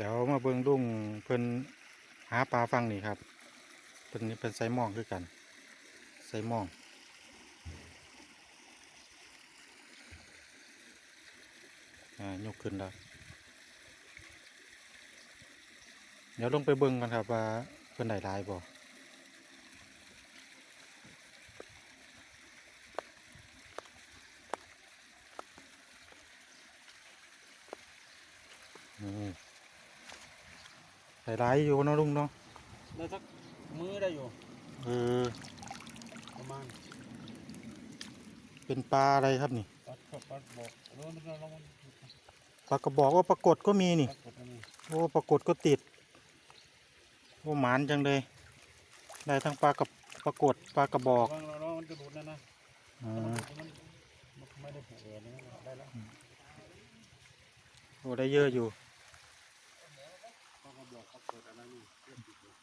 เดี๋ยวมาเบิ้งลุงเพิ่นหาปลาฟังนี่ครับเพิ่นนี่เป็นไซมองคือกันไซมองอ่ายกขึ้นแล้วเดี๋ยวลงไปเบิ่งกันครับว่าเพิ่นได้ลายบ่นี่ได้หลายอยู่เนาะลุงเนาะได้สักมื้อได้อยู่ เออ ประมาณเป็นปลาอะไรครับนี่ปัดปัดปัดบอกเออมันเรามันปลากระบอกว่าปรากฏก็มีนี่ ปัดกดอันนี้โอ้ปรากฏก็ติด โอ้หมานจังเลย ได้ทั้งปลากับปรากฏปลากระบอกระวังเราเรามันจะดูดนะนะอ่าถ้ามันมันไม่ได้ผูกเอวนี่ได้แล้วโอ้ได้เยอะอยู่เขาก็ บอกเขาเปิดอะไรนี่เรียบร้อย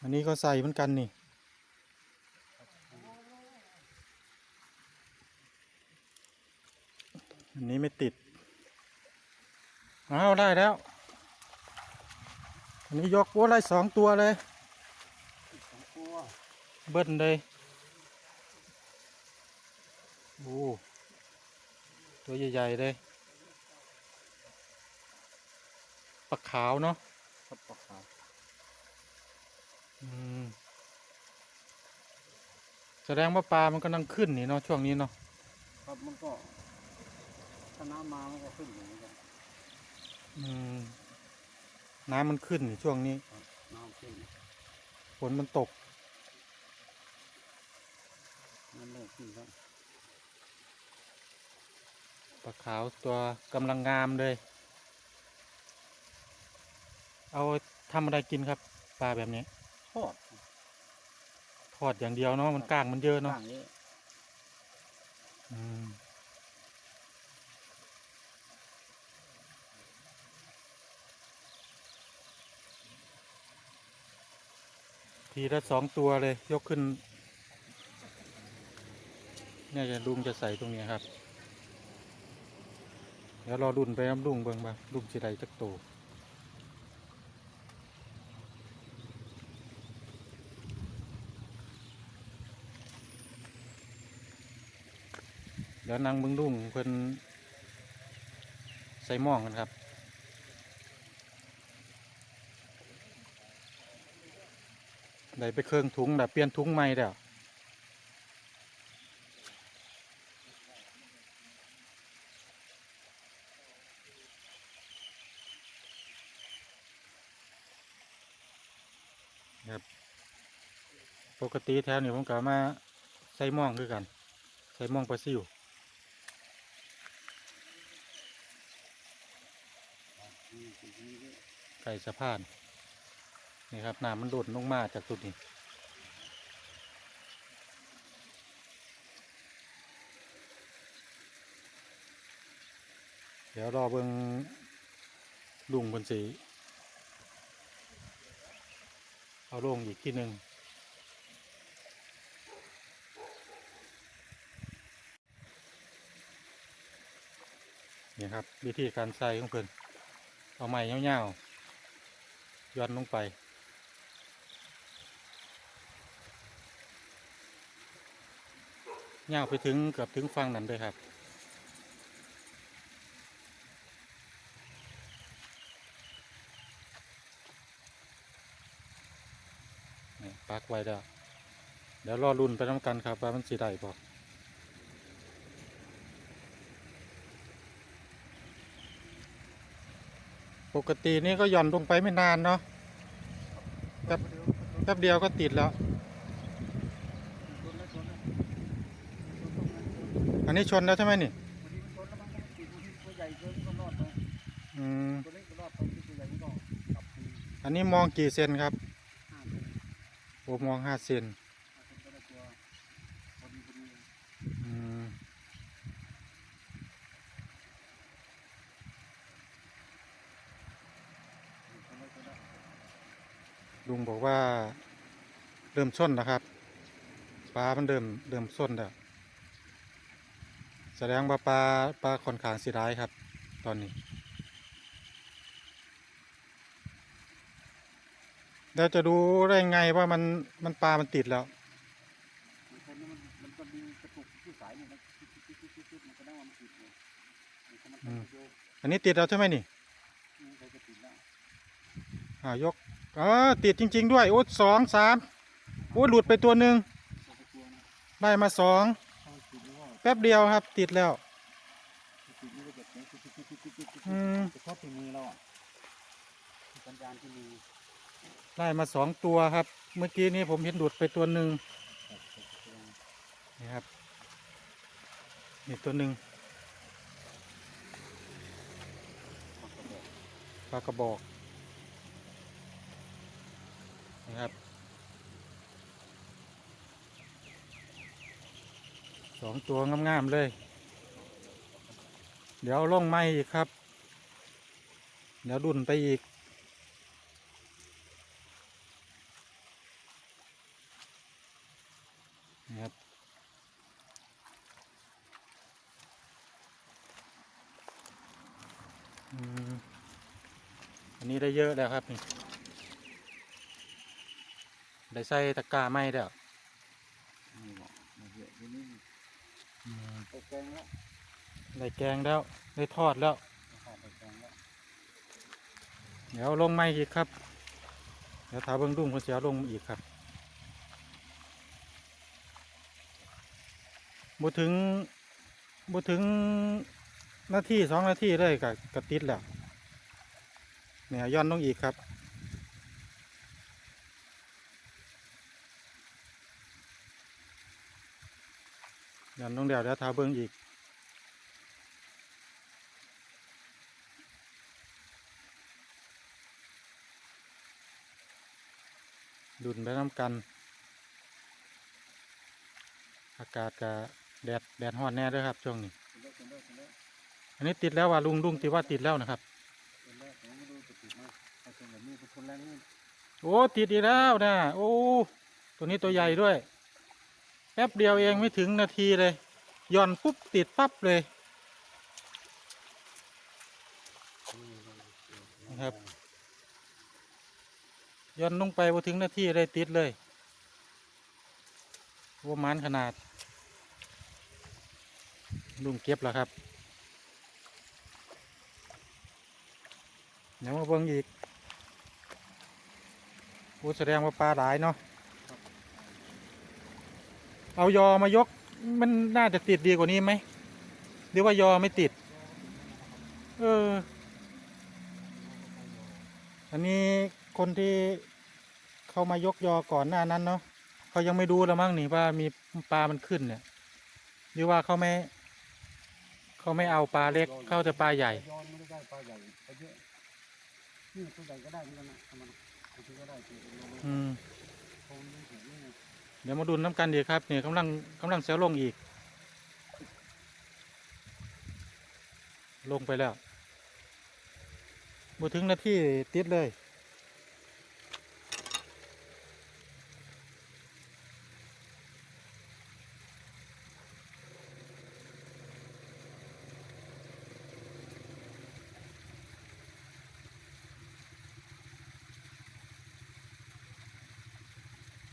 อันนี้ก็ใส่เหมือนกันนี่อันนี้ไม่ติดเอาได้แล้ว อันนี้ยกโอ้ได้สองตัวเลย สองตัวเบิ้ลเลย โอ้ ตัวใหญ่ๆเลย ปลาขาวเนาะครับปลาขาวอืมแสดงว่าปลามันกำลังขึ้นนี่เนาะช่วงนี้เนาะครับมันก็ถ้าน้ำมามันก็ขึ้นอย่างนี้กันอืมน้ำมันขึ้นนี่ช่วงนี้ครับน้ำขึ้นฝนมันตกน้ำเริ่มขึ้นแล้วปลาขาวตัวกำลังงามเลย เอาทำอะไรกินครับปลาแบบนี้ทอดทอดอย่างเดียวเนาะมันกล้างมันเยอะเนาะต่างเยอะอืมทีละสองตัวเลยยกขึ้นเนี่ยจะลุงจะใส่ตรงนี้ครับ เดี๋ยวรอรุ่นไปน้ำลุงเบิ่งมาลุงสิได้จักโต ดี๋ยวนางเบิ่งลุงเพิ่นใส่หม้องกันครับ ได้ไปเครื่องถุงแบบเปลี่ยนถุงใหม่แล้วครับปกติแถวนี้ผมก็มาใส่หม่องคือกัน ใส่หม่องปลาซิว อืมอย่างนี้ด้วย ไก่สะพาน นี่ครับน้ำมันโดดลงมาจากจุดนี้เดี๋ยวรอเบิงลุงบนสีเอาลงอีกที่หนึ่งนี่ครับ วิธีการใส่ของเพิ่อน เอาไม้เงาวๆย้อนลงไป เงาวไปถึงเกือบถึงฟังนั้นเลยครับปักไว้แล้วเดี๋ยวรอรุ่นไปน้ำกันครับว่ามันสีได้บ่ ปกตินี่ก็หย่อนลงไปไม่นานเนาะแป๊บแป๊บเดียวก็ติดแล้ว อันนี้ชนแล้วใช่ไหมนี่อันนี้มองกี่เซนครับผมมองห้าเซนก็ได้ตัวพอดีพอดี อืม ลุงบอกว่าเริ่มส้นนะครับปลามันเริ่มเริ่มส้นแล้วแสดงว่าปลาปลาค่อนข้างสิร้ายครับ ตอนนี้แล้วจะดูได้ไงว่ามันมันปลามันติดแล้วมันคนนี้มันมันก็ดึงกระตุกที่สายเนี่ยมันจิ๊บจิ๊บจิ๊บจิ๊บจิ๊บมันก็ได้ว่ามันติดเลยมันก็มันอืมโยกอันนี้ติดแล้วใช่ไหมนี่มันก็จะติดแล้วอ่ายก เออติดจริง ๆ ด้วยโอ้สองสามโอ้หลุดไปตัวหนึ่งตัวไปตัวนะได้มาสองถ้ามันติดนี่ว่าแป๊บเดียวครับ ติดแล้วติดนี่ก็จะเสียงจิ๊บจิ๊บจิ๊บจิ๊บจิ๊บจิ๊บอืมจะชอบที่มือเราอะสัญญาณที่มือได้มาสองตัวครับ เมื่อกี้นี้ผมเห็นหลุดไปตัวหนึ่งครับตัวไปตัวนะนี่ครับนี่ตัวหนึ่งมันก็บอกปลากระบอกนะครับ สองตัวงามๆเลย เดี๋ยวล่องไม้อีกครับ เดี๋ยวดุนไปอีก นะครับอันนี้ได้เยอะแล้วครับนี่ ได้ใส่ตะกร้าไม้แล้ว นี่บอกมาเยอะทีนี้ อืมตกแกงแล้วได้แกงแล้ว ได้ทอดแล้ว ขาดตกแกงแล้วเดี๋ยวลงไม้อีกครับ เดี๋ยวถาเบิ้งดุ้งคนเสียลงอีกครับบ่ถึงบ่ถึงนาทีสองนาทีเลยกับกะติดแล้วเนี่ยย้อนลงอีกครับ ย้อนลงเดี๋ยวเดี๋ยวถาเบิ้งอีก ดุนไปน้ำกัน อากาศกับแดดแดดฮอดแน่ด้วยครับช่วงนี้ อันนี้ติดแล้วว่าลุงลุงติว่าติดแล้วนะครับ โอ้ติดอีกแล้วนะโอ้ตัวนี้ตัวใหญ่ด้วย ป๊บเดียวเองไม่ถึงนาทีเลยย่อนปุ๊บติดปั๊บเลยนะครับย่อนลงไปพอถึงนาทีเลยติดเลยว่ามันขนาด ลุงเก็บแล้วครับ เดี๋ยวมาเบิ่งอีกโอ้แสดงว่าปลาหลายเนาะ เอายอมายก มันน่าจะติดดีกว่านี้ไหมหรือว่ายอไม่ติด เออ อันนี้คนที่เขามายกยอก่อนหน้านั้นเนาะเขายังไม่ดูแล้วมั้งนี่ว่ามีปลามันขึ้นเนี่ยหรือว่าเขาไม่เขาไม่เอาปลาเล็กเข้าแต่ปลาใหญ่ย้อนไม่ได้ได้ปลาใหญ่ไปเยอะนี่ตัวใหญ่ก็ได้เหมือนกันนะทำมันบางก็ได้ตัวเล็กอืมคงไม่ถึงนี่ ดี๋ยวมาดูน้ำกันดีครับเนี่ยกำลังกำลังเสียลงอีก ลงไปแล้วบ่ถึงนาทีติดเลย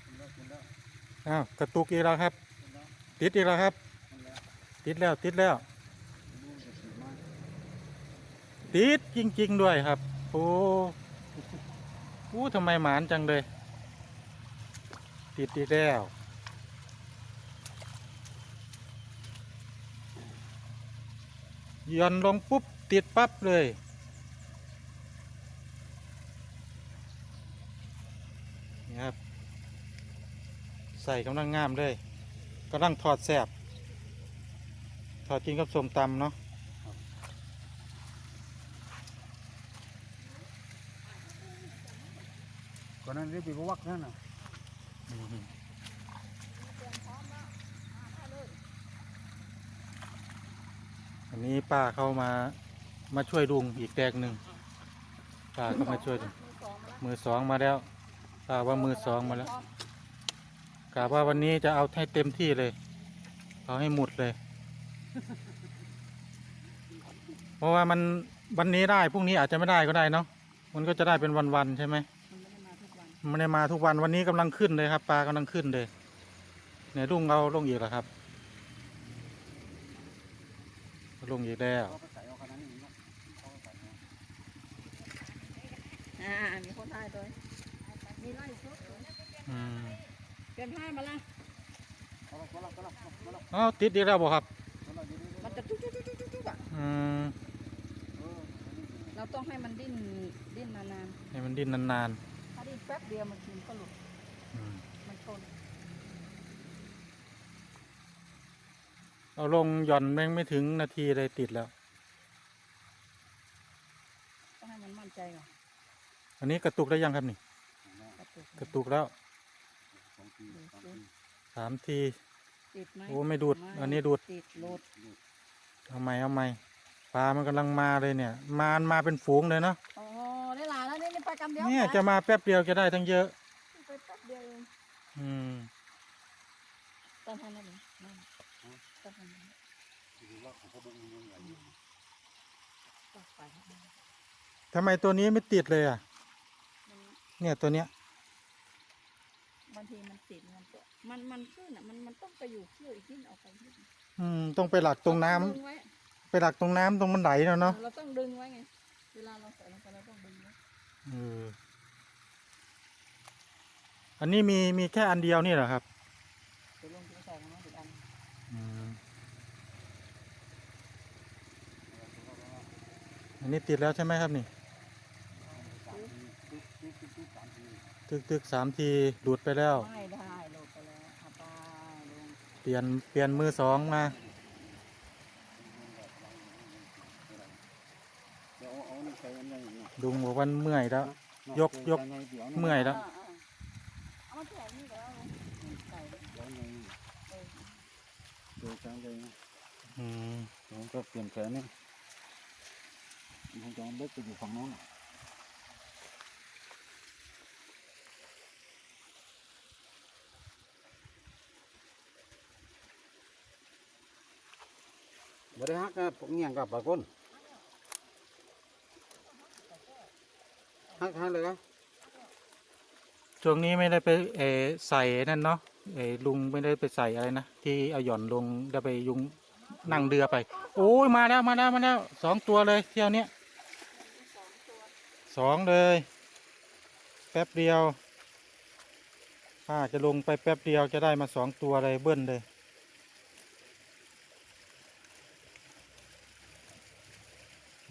เป็นแล้วเป็นแล้ว อ้าวกระตุกอีกแล้วครับ ติดอีกแล้วครับ ติดแล้วติดแล้ว ติดจริง ๆ ด้วยครับโอ้โอ้ทำไมหมานจังเลย ติดอีกแล้วย่อนลงปุ๊บ ติดปั๊บเลย นี่ครับ ใส่กำลังงามเลยกำลังถอดแสบถอดกินกับส้มตำเนาะก่อนนั้นเรียกไปวักนั่นน่ะอืมอันนี้ป้าเข้ามามาช่วยลุงอีกแตกหนึ่งป้าก็มาช่วยลุงมือสองมาแล้วป้าว่ามือสองมาแล้ว กะว่าวันนี้จะเอาให้เต็มที่เลย เอาให้หมดเลย เพราะว่ามันวันนี้ได้พรุ่งนี้อาจจะไม่ได้ก็ได้เนาะมันก็จะได้เป็นวันๆใช่ไหมมันไม่ได้มาทุกวันมันไม่ได้มาทุกวันวันนี้กำลังขึ้นเลยครับ ปลากำลังขึ้นเลยเนี่ยลุงเราลงอีกแล้วครับลงอีกแล้วเขาก็ใส่เอาขนาดนี้เนาะเขาก็ใส่เอาอ่ามีคนถ่ายตัวมีไล่ชุดอืม เปลี่ยนผ้ามาละเอาละเอาละเอาละเอาละอ๋อติดอีกแล้วบ่ครับเอาละเดี๋ยวๆๆมันจะจุ๊กจุ๊กจุ๊กจุ๊กจุ๊กอะอืมเอออันนี้คือเราต้องให้มันดิ้นดิ้นนานให้มันดิ้นนานๆถ้าดิ้นแป๊บเดียวมันกินก็หลุดๆอืมมันทนเอาลงหย่อนแม่งไม่ถึงนาทีเลยติดแล้วต้องให้มันมั่นใจก่อนอันนี้กระตุกได้ยังครับนี่ กระตุกกระตุกแล้ว สองทีสามทีสามที ติดไหมโอ้ไม่ดูดไม่อันนี้ดูด ติดหลุดเอาใหม่เอาใหม่ปลามันกำลังมาเลยเนี่ย มามาเป็นฝูงเลยเนาะอ๋อได้หลายแล้วนี่นี่ไปกำเดียวเนี่ยไปจะมาแป๊บเดียวจะได้ทั้งเยอะ ไปแป๊บเดียวเองอืมต้องทำอะไรนี่นั่นต้องทำอะไรคือว่าของเขาบุ้งมันยังใหญ่อยู่ต้องไปให้มันทำไมตัวนี้ไม่ติดเลยอะ มันเนี่ยตัวเนี้ย บางทีมันติดมันก็มันมันขึ้นอะ มันมันต้องไปอยู่เชื่ออีกนิดเอาไปนิดอืมต้องไปหลักตรงน้ำดึงไว้ไปหลักตรงน้ำตรงมันไหลแล้วเนาะเราต้องดึงไว้ไง เวลาเราใส่ลงไปเราต้องดึงไว้เอออันนี้มีมีแค่อันเดียวนี่เหรอครับ เดี๋ยวลงจะใส่ของน้องอีกอันอืมอันนี้ติดแล้วใช่ไหมครับนี่ สามทีตึ๊ดตึ๊ดตึ๊ดตึ๊ดสามที ตึกตึกสามทีหลุดไปแล้ว ไม่ได้ลงไปแล้วเอาไปลงเปลี่ยนเปลี่ยนมือสองมา เดี๋ยวเอาเอานี่ใส่อันใหญ่หน่อยลุงบอกว่าเมื่อยแล้ว ยกยกใส่เดี๋ยวเมื่อยแล้วาาเอามาแช่นี่ก็แล้วใส่เดี๋ยวใหญ่เออเดี๋ยวจางเลยนะอืมเดี๋ยวก็เปลี่ยนแขนนี่มันจะเล็กไปอยู่ฝั่งโน้นน่ะ บริฮักกับเงี้ยกับปากก้นฮักฮักเลยครับช่วงนี้ไม่ได้ไปเอใส่นั่นเนาะเอลุงไม่ได้ไปใส่อะไรนะที่เอาหย่อนลงได้ไปยุงนั่งเรือไป โอ้ยมาแล้วมาแล้วมาแล้วสองตัวเลยเที่ยวเนี้ยสองเลย แป๊บเดียวป้าจะลงไปแป๊บเดียวจะได้มาสองตัวเลยเบิ้ลเลย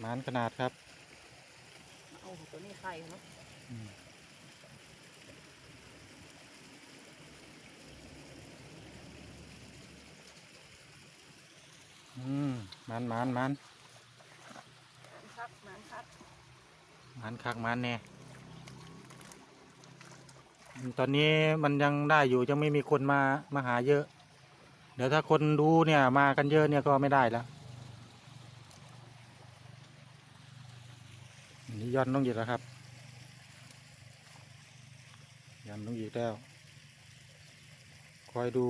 มานขนาดครับ เอาตัวนี้ไข่เนาะอืมหมันหมันหมันคักหมันคักหมันคักหมันแน่ตอนนี้มันยังได้อยู่ยังไม่มีคนมามาหาเยอะ เดี๋ยวถ้าคนดูเนี่ยมากันเยอะเนี่ยก็ไม่ได้แล้ว นี้ย้อนลงอีกแล้วครับย้อนลงอีกแล้ว คอยดู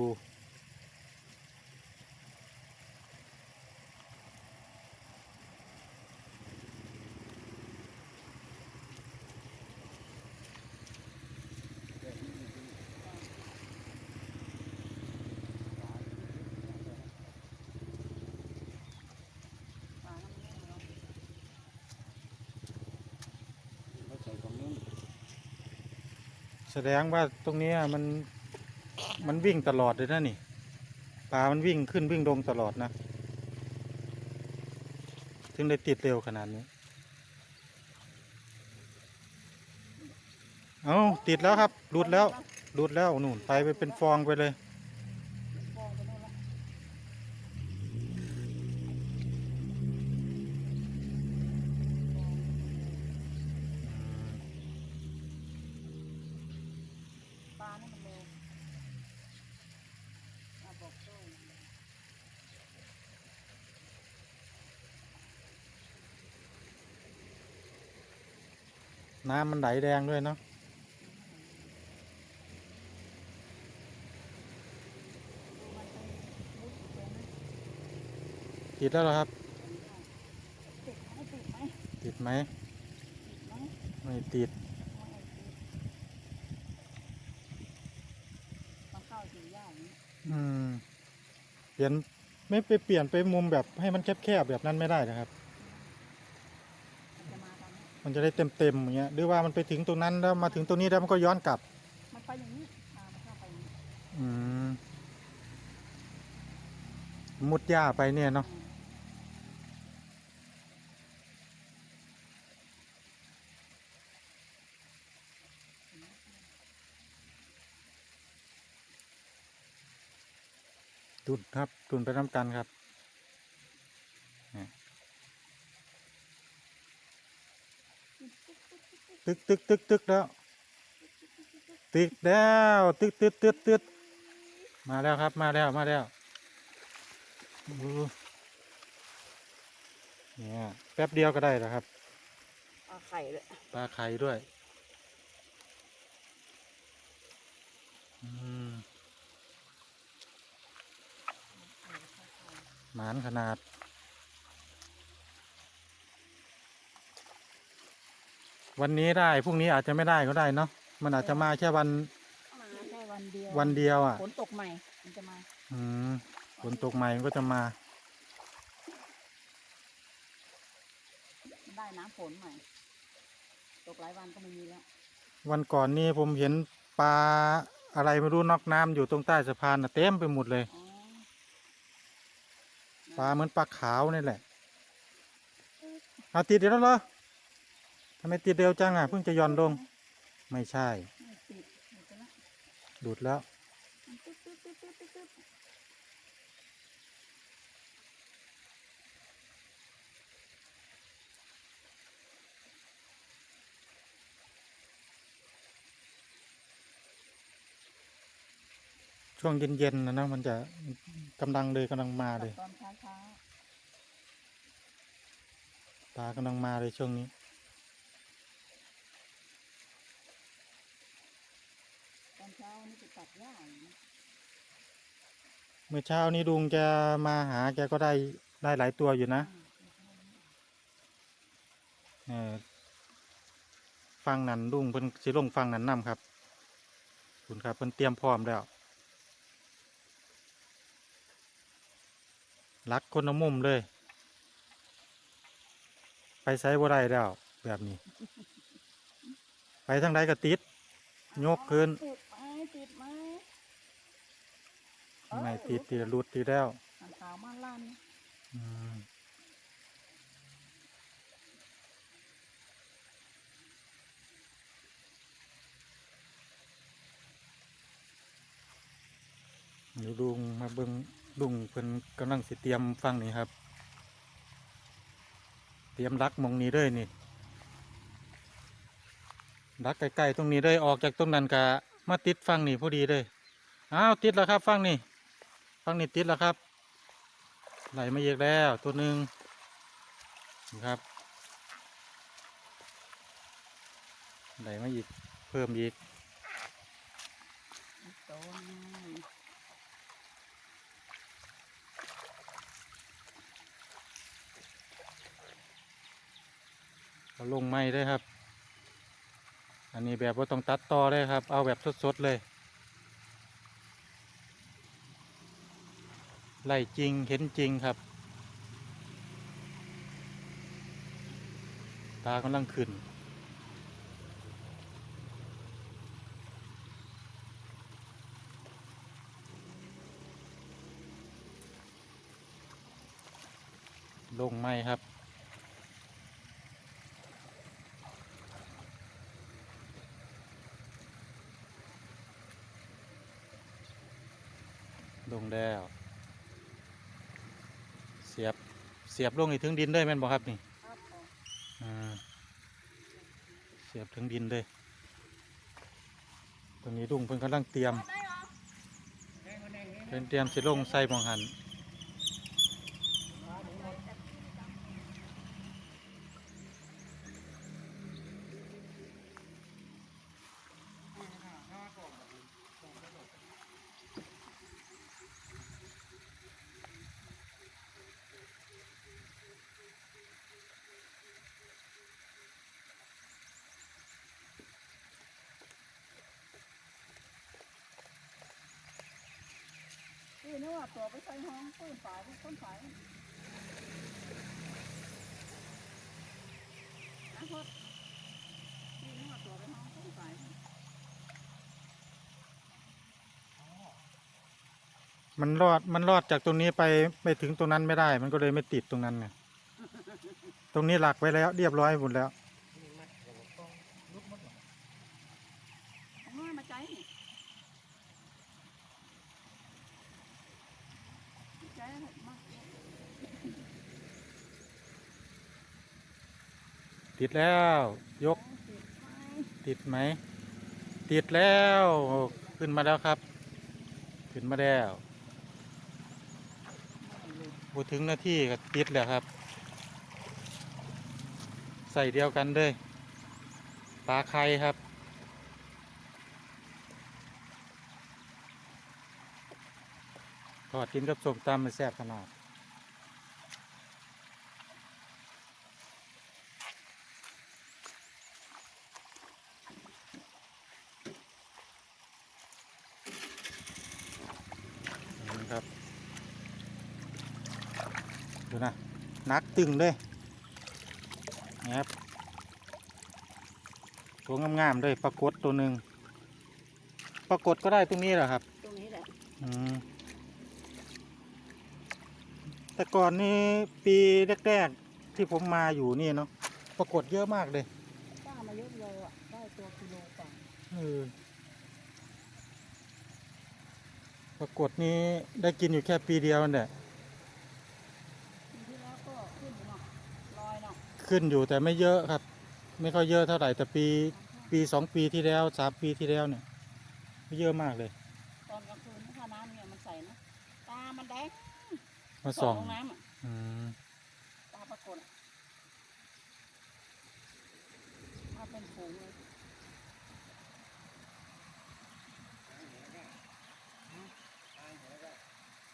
ปลามันแน่เนาะ แล้วใส่ฝั่งโน้น แสดงว่าตรงนี้มันมันวิ่งตลอดเลยนะนี่ปลามันวิ่งขึ้นวิ่งลงตลอดนะ ถึงได้ติดเร็วขนาดนี้ เอาติดแล้วครับหลุดแล้วหลุดแล้วนู่นไปไปเป็นฟองไปเลย ฟองไปโน่นละปลานี่มันเร็วอะบอกโซ่ น้ำมันไหลแดงด้วยเนาะติดแล้วเหรอครับ ติดไหม ไม่ติดเข้าถึงยากนี้อืมเปลี่ยนไม่ไปเปลี่ยนไปมุมแบบให้มันแคบๆแบบนั้นไม่ได้นะครับ มันจะมาทางนี้ มันจะได้เต็มๆอย่างเงี้ยหรือว่ามันไปถึงตรงนั้นแล้วมาถึงตรงนี้แล้วมันก็ย้อนกลับ มันไปอย่างนี้มามันเข้าไปอย่างนี้อืมมุดหญ้าไปเนี่ยเนาะตุนครับตุนไปน้ำกันครับ ตึกตึกตึกตึกแล้ว ตึกแล้วตึกตึกตึกตึกมาแล้วครับมาแล้วมาแล้วอู้เนี่ยแป๊บเดียวก็ได้แล้วครับเอาไข่เลยปลาไข่ด้วยอืมหมานขนาด วันนี้ได้พรุ่งนี้อาจจะไม่ได้ก็ได้เนาะมันอาจจะมาแค่วันมาแค่วันเดียววันเดียวอะฝนตกใหม่มันจะมาอืมฝนตกใหม่มันก็จะมา ได้น้ำฝนใหม่ ตกหลายวันก็ไม่มีแล้ว วันก่อนนี่ผมเห็นปลาอะไรไม่รู้นอกน้ำอยู่ตรงใต้สะพานน่ะเต็มไปหมดเลยอ๋อปลาเหมือนปลาขาวนี่แหละเอาติดอีกแล้วเหรอทำ ไมติดเร็วจังอะเพิ่งจะหย่อนลง ไม่ใช่ไม่ติดเดี๋ยวจะละหลุดแล้วมันตึ๊ดตึ๊ดตึ๊ดตึ๊ดตึ๊ดตึ๊ดช่วงเย็นๆนะนะมันจะกำลังเลยกำลังมาเลย ตอนเช้าเช้าปลากำลังมาเลยช่วงนี้ อนเช้านี่จะตัดหญ้าอย่างนี้เมื่อเช้านี้ลุงแกมาหาแกก็ได้ได้หลายตัวอยู่นะเออฟังนันลุงเพิ่นสิลงฟังนันนํครับคุณครับเพิ่นเตรียมพร้อมแล้วรักคนละมุมเลย ไปไสบ่ได้แล้วแบบนี้ ไปทางใดก็ติด ยกขึ้น ดไหมติดไหมไม่ติดติดรุดติดแล้วหางขาวมาลั่นอืมเดี๋ยวลุงมาเบิ่งลุงเพิ่นกำลังสิเตรียมฟังนี่ครับ เตรียมรักหมองนี้เลยนี่รักใกล้ๆตรงนี้เลยออกจากตรงนั้นกะ มาติดฟังนี่พอดีเลยอ้าวติดแล้วครับฟังนี่ฟังนี่ติดแล้วครับ ไหลมาอีกแล้วตัวหนึ่งนะครับไหลมาอีกเพิ่มอีกเอาลงไม้ได้ครับ อันนี้แบบว่าต้องตัดต่อเลยครับ เอาแบบสดๆเลย ไล่จริงเห็นจริงครับ ตากำลังขึ้นลงไม้ครับ ลงแล้ว เสียบ เสียบลงอีกถึงดินเลยแม่นบอกครับนี่ครับผมอ่าเสียบถึงดินเลยตรงนี้ลุงเพิ่นกำลังเตรียมเหรอเพิ่นเตรียมสิลงใส่หมองหัน นึกว่าตัวไปใส่ห้องปืนฝายต้นฝายนะพดนี่ว่าตัวไปห้องต้นฝายมันรอดมันรอดจากตรงนี้ไปไปถึงตรงนั้นไม่ได้ มันก็เลยไม่ติดตรงนั้นไงตรงนี้หลักไว้แล้ว เรียบร้อยหมดแล้ว นี่มัดกับกล้องลุกมัดหรอ เอามามาใจนี่ใจมา ติดแล้ว ยก ติดไหม ติดแล้ว ขึ้นมาแล้วครับ ขึ้นมาแล้วพูถึงหน้าที่ก็ติดแล้วครับ ใส่เดียวกันเลยปลาไข่ครับ ทอดกินกับส้มตำมันแซ่บขนาด นี่ครับ ดูนะ นักตึงเลยนี่ครับตัวงามๆเลยปรากฏตัวหนึ่งปรากฏก็ได้ตรงนี้แหละครับ ตรงนี้แหละอืมแต่ก่อนนี้ปีแรกๆที่ผมมาอยู่นี่เนาะปรากฏเยอะมากเลยป้ามาเยอะโลอะได้ตัวกิโลกว่าเออปรากฏนี้ได้กินอยู่แค่ปีเดียวนั่นแหละ ปีที่แล้วก็ขึ้นอยู่เนาะลอยเนาะ ขึ้นอยู่แต่ไม่เยอะครับ ไม่ค่อยเยอะเท่าไหร่แต่ปีปีสองปีที่แล้วสามปีที่แล้วเนี่ยไม่เยอะมากเลย ตอนกลางคืนถ้าน้ำเนี่ยมันใส่นะตา มันแดงมาส่องลงน้ำอะอืมตาปรากฏอะมาเป็นฝูงเลย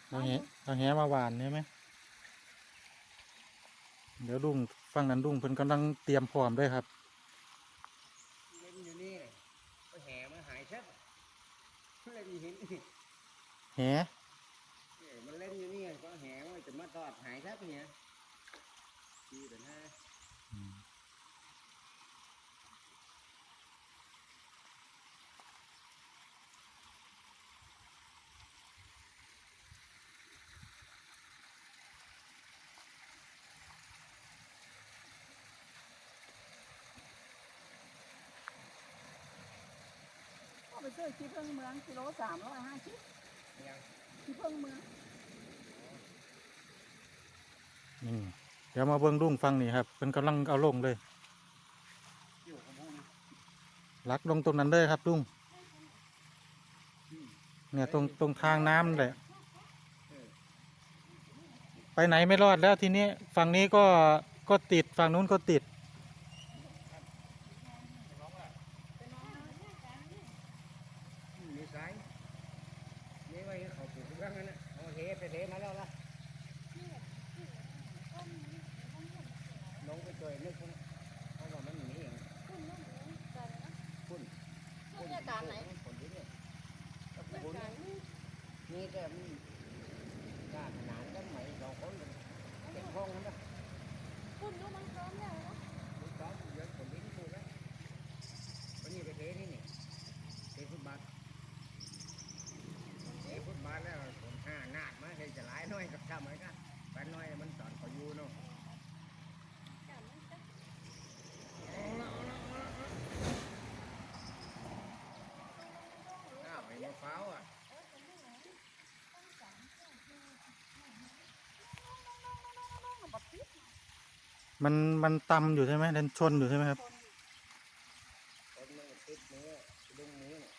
เอาแหเอาแหมาหวานใช่ไหม เดี๋ยวลุงฟังนั้นลุงเพิ่นกำลังเตรียมพร้อมด้วยครับเล่นอยู่นี่ก็แห่มาหายชัดเล่นอยู่เห็นนี่แห เออมันเล่นอยู่นี่ก็แห่มันจะมาทอดหายชัดเนี่ยดีแต่หน้า อืม ก็ไปซื้อขี้ผึ้งเมืองกิโลสามร้อยห้าสิบยังขี้ผึ้งเมืองนี่เดี๋ยวมาเบิ่งลุงฟังนี่ครับเพิ่นกำลังเอาลงเลยอยู่ของพวกนี้ลักลงตรงนั้นเลยครับลุงอืมเนี่ยตรงตรงทางน้ำนั่นแหละเออไปไหนไม่รอดแล้วทีนี้ฝั่งนี้ก็ก็ติดฝั่งนู้นก็ติด มีสายนี่ไว้ให้เขาปลูกบ้างนั่นนะเอาเทไปเทมาแล้วล่ะลงไปตัวนึกนะเพราะว่ามันหนีเองพุ่นพุ่นพุ่นผลที่เนี่ยพุ่นนี่แต่มันกาขนาดกันไหมสองคนเก็บห้องนั่นนะ คุณรู้มันพร้อมแล้วนะ คุณสองเดือนผลที่นี่พูดแล้ววันนี้ไปเทนี่นี่เทฟุตบาทเทฟุตบาทแล้วผมห้านาดมาเทจะหลายน้อยกับข้ามเหมือนกันแปดน้อยมันสอนเขาอยู่เนาะ อ้าวไอ้มะพร้าวอะ มันมันตำอยู่ใช่ไหมเดินชนอยู่ใช่ไหมครับคนมันติดมือดึงมือเนี่ย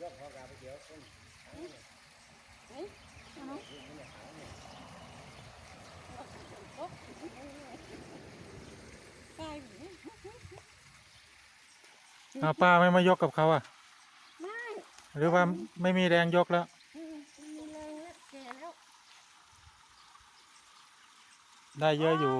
ยกพอกาไปเดี๋ยวคนหางเนี่ยเฮ้ยเอาเนาะดึงมือเนี่ยหางเนี่ยตายอยู่เนี่ยเอาป้าไม่มายกกับเขาอะ ไม่ หรือว่าไม่มีแรงยกแล้ว อืมมีแรงแล้วแก่แล้ว ได้เยอะอยู่